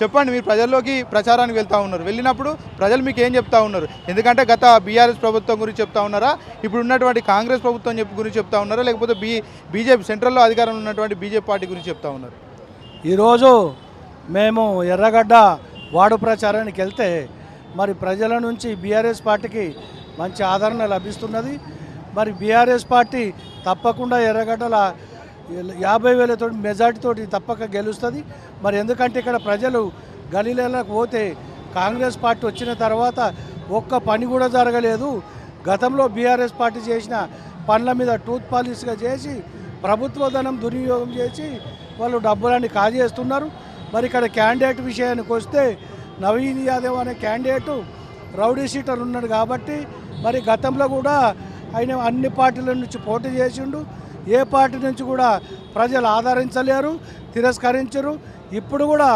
చెప్పండి మీరు ప్రజల్లోకి ప్రచారానికి వెళ్తూ ఉన్నారు. వెళ్ళినప్పుడు ప్రజలు మీకు ఏం చెప్తా ఉన్నారు? ఎందుకంటే గత బీఆర్ఎస్ ప్రభుత్వం గురించి చెప్తా ఉన్నారా? ఇప్పుడు ఉన్నటువంటి కాంగ్రెస్ ప్రభుత్వం చెప్పి గురించి చెప్తా ఉన్నారా? లేకపోతే బీ బీజేపీ సెంట్రల్లో అధికారంలో ఉన్నటువంటి బీజేపీ పార్టీ గురించి చెప్తా ఉన్నారు? ఈరోజు మేము ఎర్రగడ్డ వాడు ప్రచారానికి వెళ్తే మరి ప్రజల నుంచి బీఆర్ఎస్ పార్టీకి మంచి ఆదరణ లభిస్తున్నది. మరి బీఆర్ఎస్ పార్టీ తప్పకుండా ఎర్రగడ్డల యాభై వేలతో మెజార్టీతోటి తప్పక గెలుస్తుంది. మరి ఎందుకంటే ఇక్కడ ప్రజలు గలీలకు పోతే కాంగ్రెస్ పార్టీ వచ్చిన తర్వాత ఒక్క పని కూడా జరగలేదు. గతంలో బీఆర్ఎస్ పార్టీ చేసిన పనుల మీద టూత్ పాలిష్గా చేసి ప్రభుత్వ ధనం దుర్వినియోగం చేసి వాళ్ళు డబ్బులన్నీ కాజేస్తున్నారు మరి ఇక్కడ క్యాండిడేట్ విషయానికి వస్తే నవీన్ యాదవ్ అనే క్యాండిడేట్ రౌడీ సీటర్ ఉన్నాడు కాబట్టి మరి గతంలో కూడా ఆయన అన్ని పార్టీల నుంచి పోటీ చేసిండు. ఏ పార్టీ నుంచి కూడా ప్రజలు ఆదరించలేరు తిరస్కరించరు. ఇప్పుడు కూడా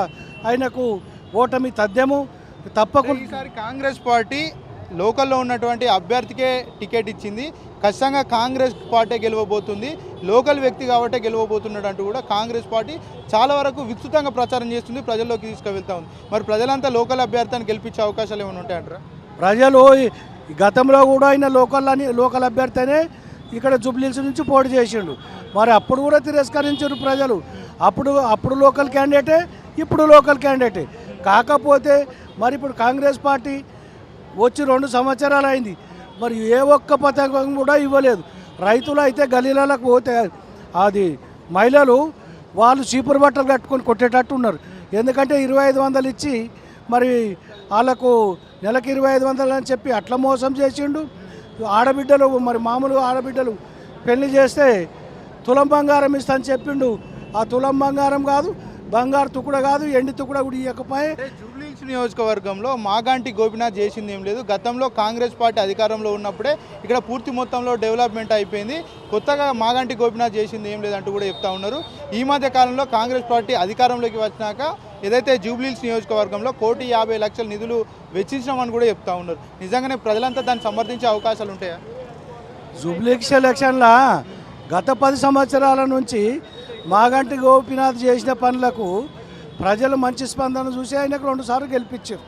ఆయనకు ఓటమి తథ్యము తప్పకుండా ఈసారి కాంగ్రెస్ పార్టీ లోకల్లో ఉన్నటువంటి అభ్యర్థికే టికెట్ ఇచ్చింది. ఖచ్చితంగా కాంగ్రెస్ పార్టీ గెలవబోతుంది. లోకల్ వ్యక్తి కాబట్టే గెలవబోతున్నాడు అంటూ కూడా కాంగ్రెస్ పార్టీ చాలా వరకు విస్తృతంగా ప్రచారం చేస్తుంది ప్రజల్లోకి తీసుకువెళ్తా ఉంది. మరి ప్రజలంతా లోకల్ అభ్యర్థిని గెలిపించే అవకాశాలు ఏమైనా ఉంటాయంటారా? ప్రజలు గతంలో కూడా ఆయన లోకల్ అని లోకల్ అభ్యర్థినే ఇక్కడ జూబ్లీహిల్స్ నుంచి పోటీ చేసిండు. మరి అప్పుడు కూడా తిరస్కరించారు ప్రజలు. అప్పుడు అప్పుడు లోకల్ క్యాండిడేటే ఇప్పుడు లోకల్ క్యాండిడేటే. కాకపోతే మరి ఇప్పుడు కాంగ్రెస్ పార్టీ వచ్చి రెండు సంవత్సరాలు అయింది. మరి ఏ ఒక్క పథకం కూడా ఇవ్వలేదు. రైతులు అయితే గలీలకు పోతే అది మహిళలు వాళ్ళు చీపురు బట్టలు కట్టుకొని కొట్టేటట్టు ఉన్నారు. ఎందుకంటే ఇరవై ఐదు వందలు ఇచ్చి మరి వాళ్ళకు నెలకు ఇరవై ఐదు వందలు అని చెప్పి అట్లా మోసం చేసిండు. ఆడబిడ్డలు మరి మామూలు ఆడబిడ్డలు పెళ్ళి చేస్తే తులం బంగారం ఇస్తా అని చెప్పిండు. ఆ తులం బంగారం కాదు బంగారు తుకుడ కాదు ఎండి తుకుడ కూడా ఇవ్వకపోయే జూబ్లీహిల్స్ నియోజకవర్గంలో మాగాంటి గోపినాథ్ చేసింది ఏం లేదు. గతంలో కాంగ్రెస్ పార్టీ అధికారంలో ఉన్నప్పుడే ఇక్కడ పూర్తి మొత్తంలో డెవలప్మెంట్ అయిపోయింది. కొత్తగా మాగాంటి గోపినాథ్ చేసింది ఏం లేదంటూ కూడా చెప్తా ఉన్నారు. ఈ మధ్య కాలంలో కాంగ్రెస్ పార్టీ అధికారంలోకి వచ్చినాక ఏదైతే జూబ్లీస్ నియోజకవర్గంలో కోటి యాభై లక్షల నిధులు వెచ్చించినామని కూడా చెప్తా ఉన్నారు. నిజంగానే ప్రజలంతా దాన్ని సమర్థించే అవకాశాలు ఉంటాయా? జూబ్లీక్స్ ఎలక్షన్ల గత పది సంవత్సరాల నుంచి మాగంటి గోపినాథ్ చేసిన పనులకు ప్రజలు మంచి స్పందన చూసి ఆయనకు రెండుసార్లు గెలిపించారు.